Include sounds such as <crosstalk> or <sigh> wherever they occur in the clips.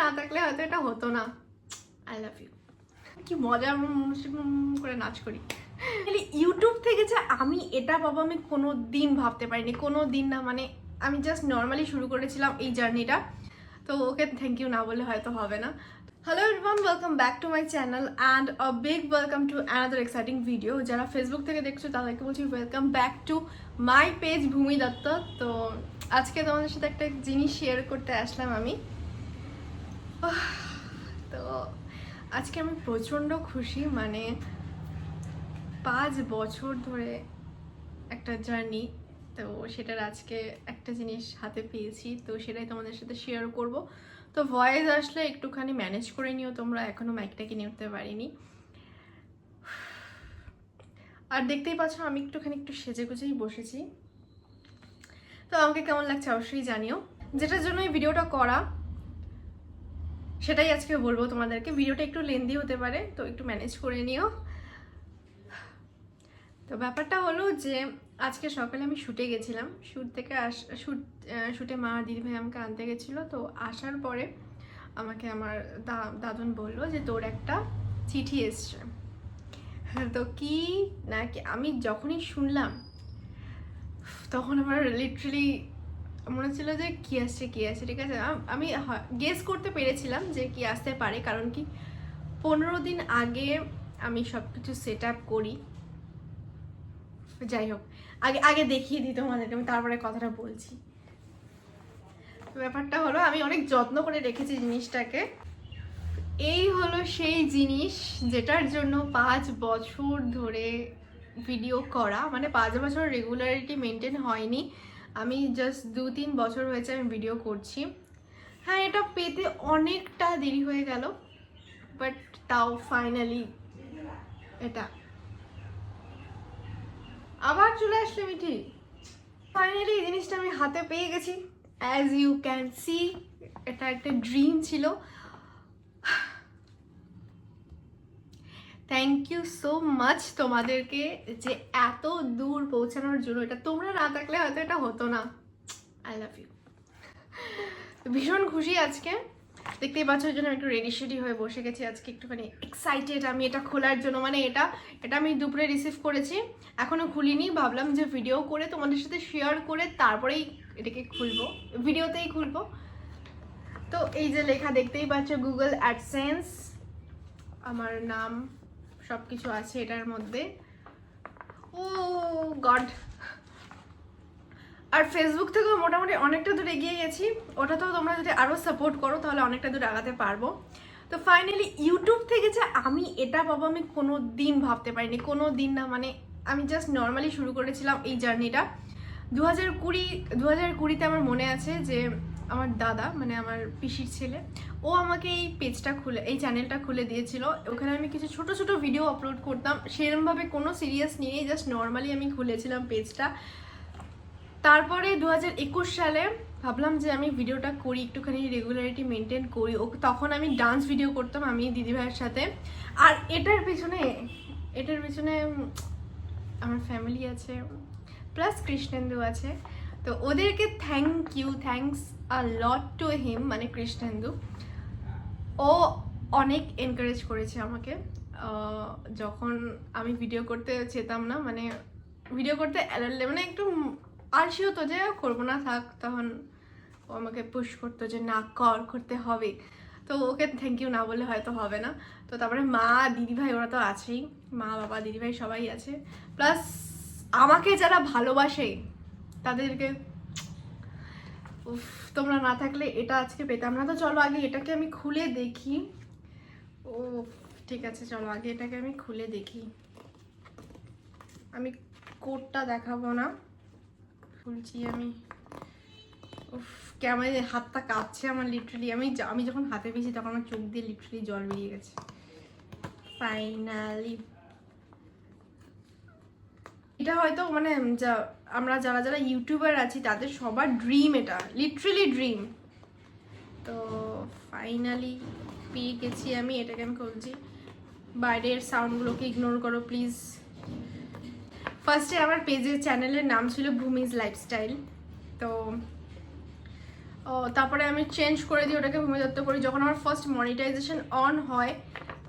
না থাকলে হয়তো এটা হতো না। আই লাভ ইউ কি মজা আমরা করে নাচ করি। ইউটিউব থেকে যে আমি এটা বাবা আমি কোনো দিন ভাবতে পারিনি। কোনো দিন না মানে আমি জাস্ট নর্মালি শুরু করেছিলাম এই জার্নিটা। তো ওকে থ্যাংক ইউ না বললে হয়তো হবে না। Hello everyone welcome back to my channel and a big welcome to another exciting video যারা ফেসবুক থেকে দেখছ, তাদেরকে বলছি welcome back to my page Bhumi Dutta. তো আজকে তোমাদের সাথে একটা জিনিস শেয়ার করতে আসলাম আমি। তো আজকে আমি প্রচণ্ড খুশি মানে পাঁচ বছর ধরে একটা জার্নি তো সেটার আজকে একটা জিনিস হাতে পেয়েছি, তো সেটাই তোমাদের সাথে শেয়ার করব। তো ভয়েস আসলে একটুখানি ম্যানেজ করে নিও তোমরা এখনও মাইকটা কিনে উঠতে পারিনি। আর দেখতেই পাচ্ছ আমি একটুখানি একটু সেজে গুজেই বসেছি। তো আমাকে কেমন লাগছে অবশ্যই জানিও। যেটার জন্য এই ভিডিওটা করা সেটাই আজকে বলব তোমাদেরকে। ভিডিওটা একটু লেন্দি হতে পারে, তো একটু ম্যানেজ করে নিও। তো ব্যাপারটা হলো যে, আজকে সকালে আমি শুটে গেছিলাম। শুট থেকে আস শ্যুট শ্যুটে মা আর দিদিভাই আমাকে আনতে গেছিল। তো আসার পরে আমাকে আমার দাদুন বলল যে, তোর একটা চিঠি এসছে। <laughs> তো কি না কি, আমি যখনই শুনলাম, তখন আমার লিটারালি মনে হচ্ছিল যে কি আসছে কি আসছে, ঠিক আছে। আম- গেস করতে পেরেছিলাম যে কি আসতে পারে, কারণ কি পনেরো দিন আগে আমি সব কিছু সেট আপ করি। যাই হোক, আগে আগে দেখিয়ে দিই তোমাদেরকে, আমি তারপরে কথাটা বলছি। ব্যাপারটা হলো, আমি অনেক যত্ন করে রেখেছি জিনিসটাকে। এই হলো সেই জিনিস যেটার জন্য পাঁচ বছর ধরে ভিডিও করা মানে পাঁচ বছর রেগুলারিটি মেনটেন হয়নি। আমি জাস্ট দু তিন বছর হয়েছে আমি ভিডিও করছি। হ্যাঁ এটা পেতে অনেকটা দেরি হয়ে গেল বাট তাও ফাইনালি এটা। আবার চলে আসলে মিঠি। ফাইনালি এই জিনিসটা আমি হাতে পেয়ে গেছি। অ্যাজ ইউ ক্যান সি এটা একটা ড্রিম ছিল। থ্যাংক ইউ সো মাচ তোমাদেরকে যে এত দূর পৌঁছানোর জন্য। এটা তোমরা না থাকলে হয়তো এটা হতো না। আই লাভ ইউ ভীষণ খুশি আজকে। দেখতেই পাচ্ছ জন্য একটু রেডি শেডি হয়ে বসে গেছি আজকে একটুখানি এক্সাইটেড আমি এটা খোলার জন্য। মানে এটা এটা আমি দুপুরে রিসিভ করেছি এখনও খুলিনি। ভাবলাম যে ভিডিও করে তোমাদের সাথে শেয়ার করে তারপরেই এটাকে খুলবো। ভিডিওতেই খুলবো। তো এই যে লেখা দেখতেই পাচ্ছ গুগল অ্যাডসেন্স আমার নাম সব কিছু আছে এটার মধ্যে। ও গড। আর ফেসবুক থেকেও মোটামুটি অনেকটা দূর এগিয়ে গেছি। ওটাতেও তোমরা যদি আরও সাপোর্ট করো, তাহলে অনেকটা দূর আগাতে পারব। তো ফাইনালি ইউটিউব থেকে যে আমি এটা বাবা আমি কোনো দিন ভাবতে পারিনি। কোনো দিন না মানে আমি জাস্ট নর্মালি শুরু করেছিলাম এই জার্নিটা দু হাজার কুড়ি দু হাজার কুড়িতে আমার মনে আছে যে আমার দাদা মানে আমার পিসির ছেলে, ও আমাকে এই পেজটা খুলে, এই চ্যানেলটা খুলে দিয়েছিল। ওখানে আমি কিছু ছোট ছোট ভিডিও আপলোড করতাম। সেরমভাবে কোনো সিরিয়াস নিয়েই জাস্ট নর্মালি আমি খুলেছিলাম পেজটা। তারপরে দু হাজার একুশ সালে ভাবলাম যে আমি ভিডিওটা করি, একটুখানি রেগুলারিটি মেনটেন করি। ও, তখন আমি ডান্স ভিডিও করতাম, আমি দিদিভাইয়ের সাথে। আর এটার পিছনে এটার পিছনে আমার ফ্যামিলি আছে প্লাস কৃষ্ণেন্দু আছে। তো ওদেরকে thank you thanks a lot to him মানে কৃষ্ণেন্দু। ও অনেক এনকারেজ করেছে আমাকে। যখন আমি ভিডিও করতে চেতাম না মানে ভিডিও করতে এলালে মানে একটু আলসি হতো যে, করব না, থাক। তখন ও আমাকে পুশ করতো যে, না, কর, করতে হবে। তো ওকে থ্যাংক ইউ না বললে হয়তো হবে না। তো তারপরে মা, দিদিভাই, ওরা তো আছেই। মা, বাবা, দিদিভাই সবাই আছে। প্লাস আমাকে যারা ভালোবাসে তাদেরকে, উফ, তোমরা না থাকলে এটা আজকে পেতাম না। তো চলো আগে এটাকে আমি খুলে দেখি। ও, ঠিক আছে, চলো আগে এটাকে আমি খুলে দেখি। আমি কোডটা দেখাবো না। খুলছি আমি। উফ কেমন হাতটা কাঁপছে আমার লিটারালি আমি আমি যখন হাতে পেয়েছি তখন আমার চোখ দিয়ে লিটারালি জল বেরিয়ে গেছে। ফাইনালি এটা হয়তো মানে যা আমরা যারা যারা ইউটিউবার আছি, তাদের সবার ড্রিম এটা লিটারালি ড্রিম তো ফাইনালি পেয়ে গেছি আমি, এটাকে আমি খুলছি। বাইরের সাউন্ডগুলোকে ইগনোর করো প্লিজ ফার্স্টে আমার পেজের চ্যানেলের নাম ছিল ভূমিজ লাইফস্টাইল তো তারপরে আমি চেঞ্জ করে দিই ওটাকে ভূমিদত্ত করি। যখন আমার ফার্স্ট মনিটাইজেশন অন হয়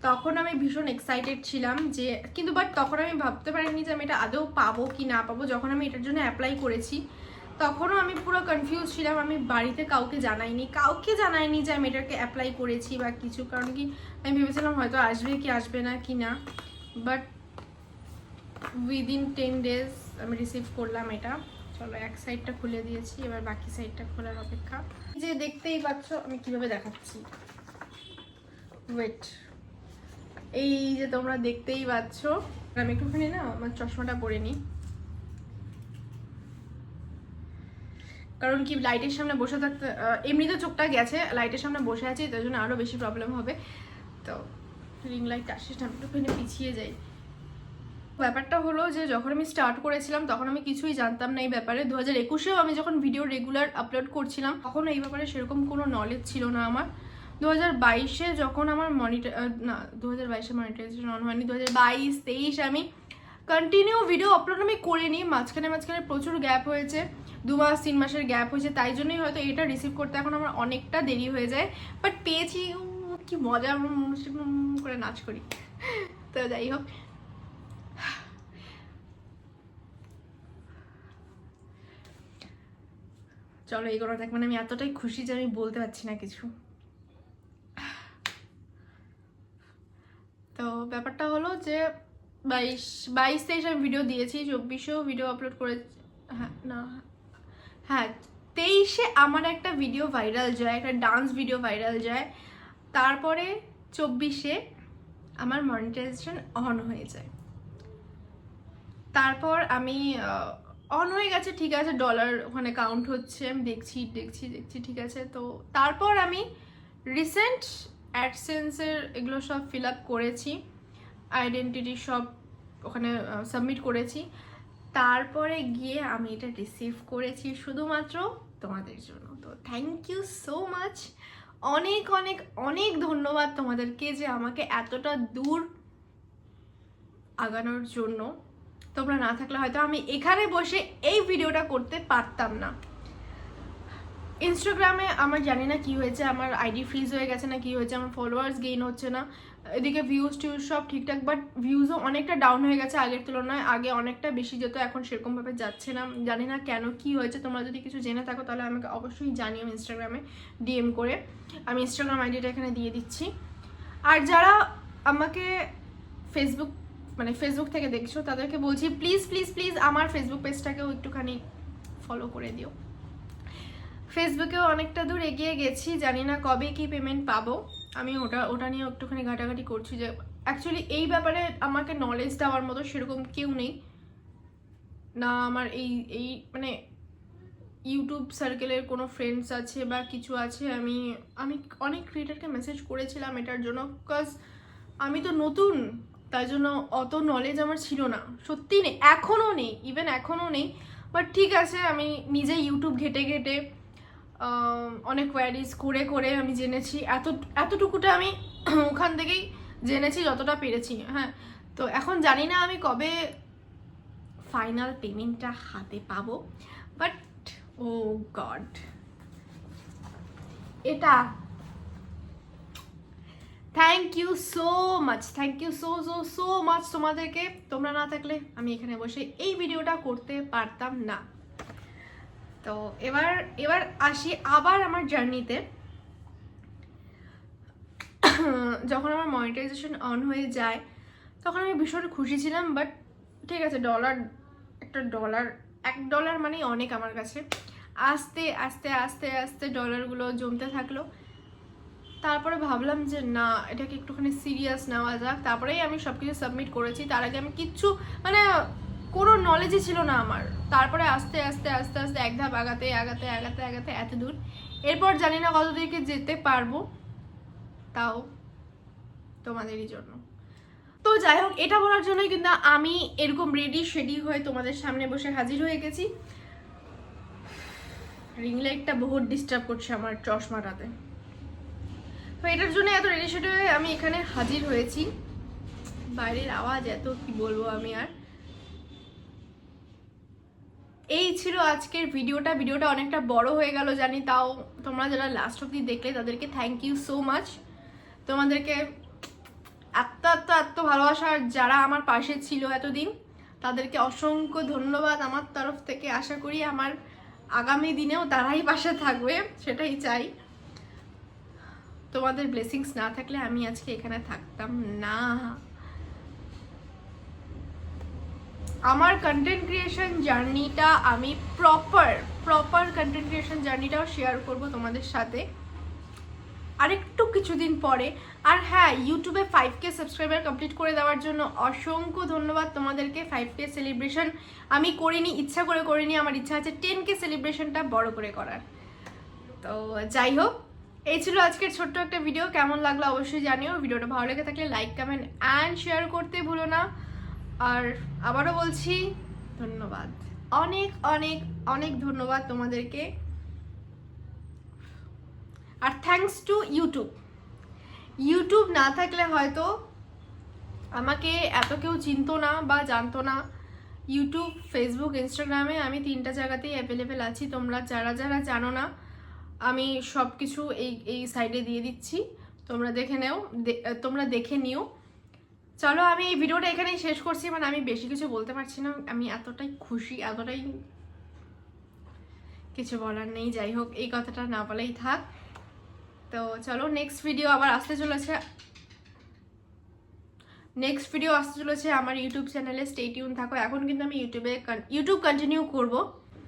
তখন আমি ভীষণ এক্সাইটেড ছিলাম যে, কিন্তু বাট তখন আমি ভাবতে পারিনি যে আমি এটা আদৌ পাবো কি না পাবো। যখন আমি এটার জন্য অ্যাপ্লাই করেছি, তখনও আমি পুরো কনফিউজ ছিলাম। আমি বাড়িতে কাউকে জানাইনি কাউকে জানাইনি যে আমি এটাকে অ্যাপ্লাই করেছি বা কিছু। কারণ কি, আমি ভেবেছিলাম হয়তো আসবে কি আসবে না কি না। বাট উইদিন টেন ডেজ আমি রিসিভ করলাম এটা। চলো এক সাইডটা খুলে দিয়েছি, এবার বাকি সাইডটা খোলার অপেক্ষা। যে দেখতেই পাচ্ছ, আমি কীভাবে দেখাচ্ছি। ওয়েট এই যে তোমরা দেখতেই পাচ্ছ আমি একটুখানি না আমার চশমাটা পরে নিই। কারণ কি লাইটের সামনে বসে থাকতে আহ, এমনিতে চোখটা গেছে লাইটের সামনে বসে আছি তার জন্য আরও বেশি প্রবলেম হবে। তো রিং লাইট আসিস আমি একটুখানি পিছিয়ে যাই। ব্যাপারটা হলো যে যখন আমি স্টার্ট করেছিলাম তখন আমি কিছুই জানতাম না এই ব্যাপারে। দু হাজার একুশেও আমি যখন ভিডিও রেগুলার আপলোড করছিলাম তখন এই ব্যাপারে সেরকম কোনো নলেজ ছিল না আমার। দু হাজার বাইশে যখন আমার মনিটার না দু হাজার বাইশে মনিটাইজেশন অন হয়নি দু হাজার বাইশ তেইশ আমি কন্টিনিউ ভিডিও আপলোড আমি করিনি, মাঝখানে মাঝখানে প্রচুর গ্যাপ হয়েছে, দু মাস, তিন মাসের গ্যাপ হয়েছে, তাই জন্যই হয়তো এটা রিসিভ করতে এখন আমার অনেকটা দেরি হয়ে যায় বাট পেয়েছি কি মজা করে নাচ করি। <laughs> তো যাই হোক। চলো, এই করা থাক মানে আমি এতটাই খুশি যে আমি বলতে পারছি না কিছু। তো ব্যাপারটা হলো যে বাইশ বাইশ তেইশ আমি ভিডিও দিয়েছি, চব্বিশেও ভিডিও আপলোড করে হ্যাঁ না হ্যাঁ তেইশে আমার একটা ভিডিও ভাইরাল যায়, একটা ডান্স ভিডিও ভাইরাল যায়, তারপরে চব্বিশে আমার মনিটাইজেশন অন হয়ে যায়। তারপর আমি অন হয়ে গেছে, ঠিক আছে ডলার ওখানে কাউন্ট হচ্ছে, আমি দেখছি দেখছি দেখছি, ঠিক আছে, তো তারপর আমি রিসেন্ট অ্যাডসেন্সের এগুলো সব ফিল আপ করেছি আইডেন্টিটি সব ওখানে সাবমিট করেছি। তারপরে গিয়ে আমি এটা রিসিভ করেছি শুধুমাত্র তোমাদের জন্য। তো থ্যাংক ইউ সো মাচ অনেক অনেক অনেক ধন্যবাদ তোমাদেরকে যে আমাকে এতটা দূর আগানোর জন্য। তোমরা না থাকলে হয়তো আমি এখানে বসে এই ভিডিওটা করতে পারতাম না। ইনস্টাগ্রামে আমার জানি না কি হয়েছে, আমার আইডি ফ্রিজ হয়ে গেছে না কি হয়েছে, আমার ফলোয়ার্স গেইন হচ্ছে না। এদিকে ভিউজ টিউজ সব ঠিকঠাক বাট ভিউজও অনেকটা ডাউন হয়ে গেছে আগের তুলনায়। আগে অনেকটা বেশি যেত, এখন সেরকমভাবে যাচ্ছে না। জানি না কেন কি হয়েছে, তোমরা যদি কিছু জেনে থাকো তাহলে আমাকে অবশ্যই জানিও ইনস্টাগ্রামে ডিএম করে। আমি ইনস্টাগ্রাম আইডিটা এখানে দিয়ে দিচ্ছি। আর যারা আমাকে ফেসবুক মানে ফেসবুক থেকে দেখছ, তাদেরকে বলছি প্লিজ প্লিজ প্লিজ আমার ফেসবুক পেজটাকেও একটুখানি ফলো করে দিও। ফেসবুকেও অনেকটা দূর এগিয়ে গেছি, জানি না কবে কি পেমেন্ট পাবো। আমি ওটা ওটা নিয়ে একটুখানি ঘাটাঘাটি করছি যে অ্যাকচুয়ালি এই ব্যাপারে আমাকে নলেজ দেওয়ার মতো সেরকম কেউ নেই। না আমার এই এই মানে ইউটিউব সার্কেলের কোনো ফ্রেন্ডস আছে বা কিছু আছে, আমি আমি অনেক ক্রিয়েটারকে মেসেজ করেছিলাম এটার জন্য বিকজ আমি তো নতুন, তাই জন্য অত নলেজ আমার ছিল না। সত্যি নেই, এখনও নেই ইভেন এখনও নেই। বাট ঠিক আছে, আমি নিজে ইউটিউব ঘেটে ঘেটে অনেক কোয়ারিজ করে করে আমি জেনেছি। এত, এতটুকুটা আমি <clears throat> ওখান থেকেই জেনেছি যতটা পেরেছি হ্যাঁ। তো এখন জানি না আমি কবে ফাইনাল পেমেন্টটা হাতে পাবো বাট ও গড এটা thank you so much thank you so so so much তোমাদেরকে। তোমরা না থাকলে আমি এখানে বসে এই ভিডিওটা করতে পারতাম না। তো এবার এবার আসি আবার আমার জার্নিতে যখন আমার মনিটাইজেশন অন হয়ে যায়, তখন আমি ভীষণ খুশি ছিলাম বাট ঠিক আছে ডলার একটা ডলার এক ডলার মানেই অনেক আমার কাছে। আস্তে আস্তে আস্তে আস্তে ডলারগুলো জমতে থাকল। তারপরে ভাবলাম যে না, এটাকে একটুখানি সিরিয়াস নেওয়া যাক। তারপরেই আমি সব কিছু সাবমিট করেছি। তার আগে আমি কিচ্ছু মানে কোনো নলেজই ছিল না আমার। তারপরে আস্তে আস্তে আস্তে আস্তে এক ধাপ আগাতে আগাতে আগাতে আগাতে এত দূর। এরপর জানি না কত দূরকে যেতে পারব, তাও তোমাদেরই জন্য। তো যাই হোক, এটা বলার জন্যই কিন্তু আমি এরকম রেডি শেডি হয়ে তোমাদের সামনে বসে হাজির হয়ে গেছি। রিং লাইটটা বহুত ডিস্টার্ব করছে আমার চশমাটাতে। তো এটার জন্য এত রেডি শেডি হয়ে আমি এখানে হাজির হয়েছি। বাইরের আওয়াজ এত কি বলব আমি আর? এই ছিল আজকের ভিডিওটা। ভিডিওটা অনেকটা বড় হয়ে গেল জানি, তাও তোমরা যারা লাস্ট অব্দি দেখলে তাদেরকে থ্যাংক ইউ সো মাচ তোমাদেরকে এত এত এত ভালোবাসার যারা আমার পাশে ছিল এতদিন, তাদেরকে অসংখ্য ধন্যবাদ আমার তরফ থেকে। আশা করি আমার আগামী দিনেও তারাই পাশে থাকবে, সেটাই চাই। তোমাদের ব্লেসিংস না থাকলে আমি আজকে এখানে থাকতাম না। আমার কন্টেন্ট ক্রিয়েশন জার্নিটা আমি প্রপার প্রপার কন্টেন্ট ক্রিয়েশন জার্নিটাও শেয়ার করব তোমাদের সাথে। আরেকটু কিছুদিন পরে। আর হ্যাঁ ইউটিউবে ফাইভ কে সাবস্ক্রাইবার কমপ্লিট করে দেওয়ার জন্য অসংখ্য ধন্যবাদ তোমাদেরকে ফাইভ কে সেলিব্রেশন আমি করিনি, ইচ্ছা করে করিনি, আমার ইচ্ছা আছে টেন কে সেলিব্রেশনটা বড় করে করার। তো যাই হোক, এই ছিল আজকের ছোট্ট একটা ভিডিও কেমন লাগল অবশ্যই জানিও। ভিডিওটা ভালো লেগে থাকলে লাইক কমেন্ট অ্যান্ড শেয়ার করতে ভুলো না। আর আবারও বলছি, ধন্যবাদ। অনেক অনেক অনেক ধন্যবাদ তোমাদেরকে। আর থ্যাঙ্কস টু ইউটিউব ইউটিউব না থাকলে হয়তো আমাকে এত কেউ চিনতো না বা জানতো না। ইউটিউব ফেসবুক ইনস্টাগ্রামে আমি তিনটা জায়গাতেই অ্যাভেলেবেল আছি। তোমরা যারা যারা জানো না, আমি সব কিছু এই এই সাইডে দিয়ে দিচ্ছি। তোমরা দেখে নেও তোমরা দেখে নিও। চলো, আমি এই ভিডিওটা এখানেই শেষ করছি মানে আমি বেশি কিছু বলতে পারছি না। আমি এতটাই খুশি, এতটাই কিছু বলার নেই, যাই হোক, এই কথাটা না বলেই থাক। তো চলো নেক্সট ভিডিও আবার আসতে চলেছে। নেক্সট ভিডিও আসতে চলেছে আমার ইউটিউব চ্যানেলে স্টে টিউন থাকো। এখন কিন্তু আমি ইউটিউবে ইউটিউব কন্টিনিউ করব।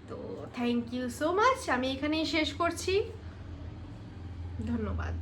তো থ্যাংক ইউ সো মাচ আমি এখানেই শেষ করছি। ধন্যবাদ।